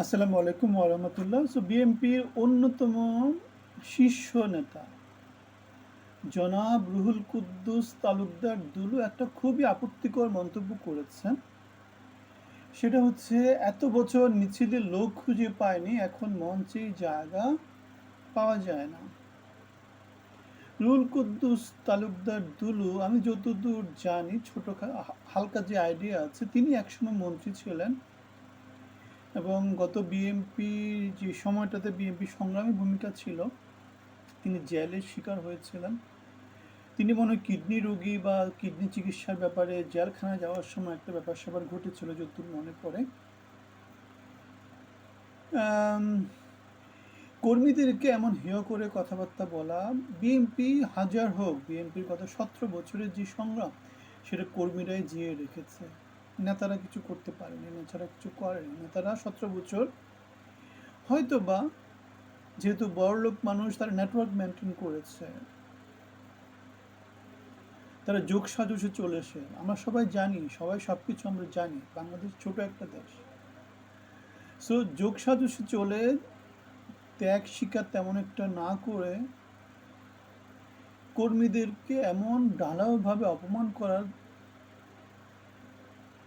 আসসালামু আলাইকুম ওরহমতুল্লাহ সো বিএনপির অন্যতম শীর্ষ নেতা, জনাব রুহুল কুদ্দুস তালুকদার দুলু একটা খুবই আপত্তিকর মন্তব্য করেছেন। সেটা হচ্ছে, এত বছর মিছিলে লোক খুঁজে পায়নি, এখন মঞ্চে জায়গা পাওয়া যায় না। রুহুল কুদ্দুস তালুকদার দুলু, আমি যতদূর জানি ছোট হালকা যে আইডিয়া আছে, তিনি একসময় মন্ত্রী ছিলেন। এবং গত বিএমপি যে সময়টাতে বিএমপি সংগ্রামী ভূমিকা ছিল, তিনি জেলের শিকার হয়েছিলেন। তিনি মনে কিডনি রোগী বা কিডনি চিকিৎসার ব্যাপারে জেলখানায় যাওয়ার সময় একটা ব্যাপার স্যাপার ঘটেছিল যতদূর মনে পড়ে। কর্মীদেরকে এমন হেয় করে কথাবার্তা বলা বিএনপি হাজার হোক বিএনপির গত সতেরো বছরের যে সংগ্রাম, সেটা কর্মীরাই জিয়ে রেখেছে। নেতারা কিছু করতে পারেনি, নেতারা কিছু করেনি। নেতারা সতেরো বছর হয়তো বা যেহেতু বড়লোক মানুষ, তারা নেটওয়ার্ক মেনটেন করেছে। তারা যোগ সাজসে চলেছে। আমরা সবাই জানি, সবাই সব কিছু আমরা জানি, বাংলাদেশ ছোট একটা দেশ। সো যোগ সাজসে চলে, ত্যাগ শিকার তেমন একটা না করে কর্মীদেরকে এমন ঢালাওভাবে অপমান করার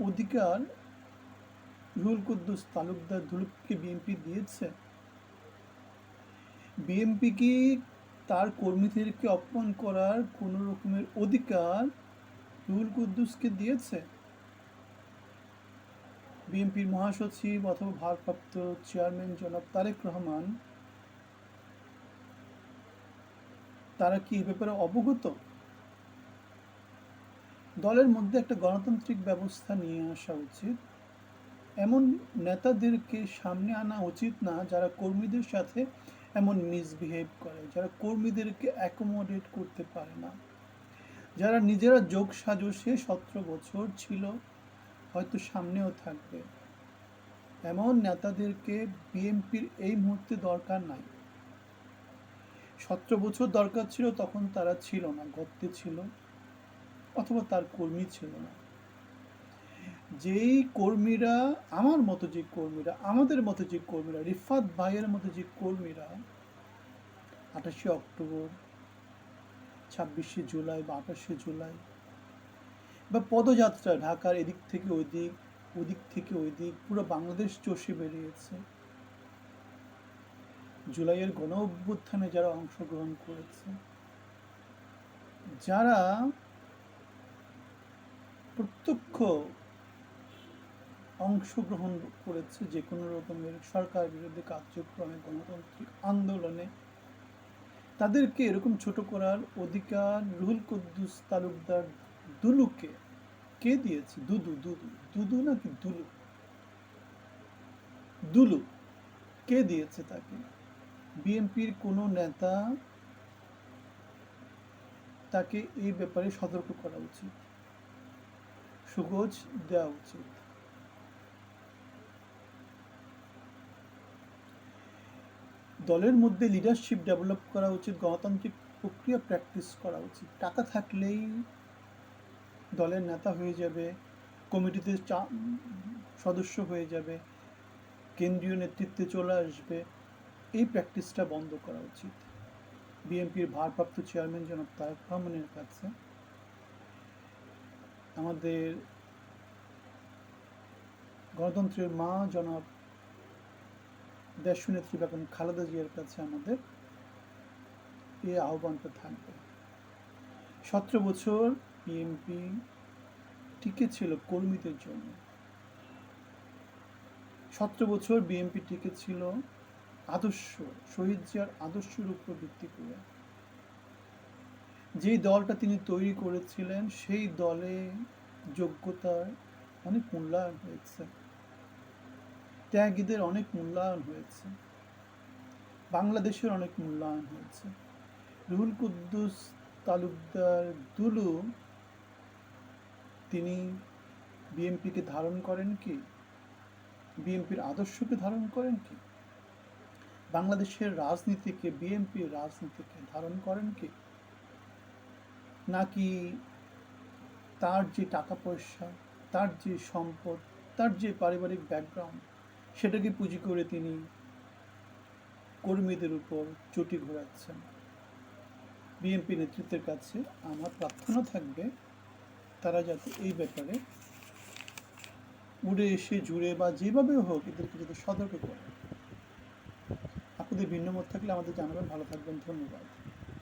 অধিকার রুহুল কুদ্দুস তালুকদার ধুলুককে বিএনপি দিয়েছে। বিএনপি কি তার কর্মীদেরকে অপমান করার কোনো রকমের অধিকার রুহুল কুদ্দুসকে দিয়েছে? বিএনপির মহাসচিব অথবা ভারপ্রাপ্ত চেয়ারম্যান জনাব তারেক রহমান, তারা কি এ ব্যাপারে অবগত? দলের মধ্যে একটা গণতান্ত্রিক ব্যবস্থা নিয়ে আসা উচিত। এমন নেতাদেরকে সামনে আনা উচিত না যারা কর্মীদের সাথে এমন মিসবিহেভ করে, যারা কর্মীদেরকে অ্যাকোমোডেট করতে পারে না। যারা নিজেরা যোগ সাজসে সতেরো বছর ছিল, হয়তো সামনেও থাকবে। এমন নেতাদেরকে বিএনপির এই মুহূর্তে দরকার নাই। সতেরো বছর দরকার ছিল, তখন তারা ছিল না গর্তে ছিল। অথবা তার কর্মী ছিল না। যেই কর্মীরা, আমার মতো যে কর্মীরা, আমাদের মতো যে কর্মীরা, রিফাত ভাইয়ের মতো যে কর্মীরা, আঠাশে অক্টোবর, ছাব্বিশে জুলাই বা আঠাশে জুলাই বা পদযাত্রা ঢাকার এদিক থেকে ওই দিক ওদিক থেকে ওই দিক পুরো বাংলাদেশ চষে বেরিয়েছে। জুলাইয়ের গণ অভ্যুত্থানে যারা অংশগ্রহণ করেছে, যারা প্রত্যক্ষ অংশগ্রহণ করেছে যে কোনো রকমের সরকার বিরোধী কার্যক্রমে গণতান্ত্রিক আন্দোলনে। তাদেরকে এরকম ছোট করার অধিকার রুহুল কুদ্দুস তালুকদার দুলুকে কে দিয়েছে? দুদু দুদু। দুদু নাকি দুলু? দুলু। কে দিয়েছে তাকে? বিএনপির কোনো নেতা তাকে এই ব্যাপারে সতর্ক করা উচিত। সুগোজ দেওয়া উচিত। দলের মধ্যে লিডারশিপ ডেভেলপ করা উচিত, গণতান্ত্রিক প্রক্রিয়া প্র্যাকটিস করা উচিত। টাকা থাকলেই দলের নেতা হয়ে যাবে, কমিটিতে সদস্য হয়ে যাবে, কেন্দ্রীয় নেতৃত্বে চলে আসবে। এই প্র্যাকটিসটা বন্ধ করা উচিত। বিএনপির ভারপ্রাপ্ত চেয়ারম্যান জনাব তারেক রহমানের কাছে। আমাদের গণতন্ত্রের মা জনাব দেশনেত্রী বেগম খালেদা জিয়ার কাছে আমাদের এই আহ্বানটা থাকবে। সতেরো বছর বিএনপি টিকে ছিল কর্মীদের জন্য। সতেরো বছর বিএনপি টিকে ছিল আদর্শ, শহীদ জিয়ার আদর্শের উপর ভিত্তি করে। যেই দলটা তিনি তৈরি করেছিলেন, সেই দলে যোগ্যতার অনেক মূল্যায়ন হয়েছে। ত্যাগীদের অনেক মূল্যায়ন হয়েছে। বাংলাদেশের অনেক মূল্যায়ন হয়েছে। রুহুল কুদ্দুস তালুকদার দুলু, তিনি বিএনপিকে ধারণ করেন কি? বিএনপির আদর্শকে ধারণ করেন কি? বাংলাদেশের রাজনীতিকে, বিএনপির রাজনীতিকে ধারণ করেন কি? নাকি তার যে টাকা পয়সা, তার যে সম্পদ, তার যে পারিবারিক ব্যাকগ্রাউন্ড সেটাকে পুঁজি করে তিনি কর্মীদের উপর চটি ঘোরাচ্ছেন। বিএনপি নেতৃত্বের কাছে আমার প্রার্থনা থাকবে তারা যাতে এই ব্যাপারে উড়ে এসে, জুড়ে বা যেভাবে হোক এদেরকে যাতে সতর্ক করে। আপনাদের ভিন্ন মত থাকলে আমাদের জানাবেন। ভালো থাকবেন। ধন্যবাদ।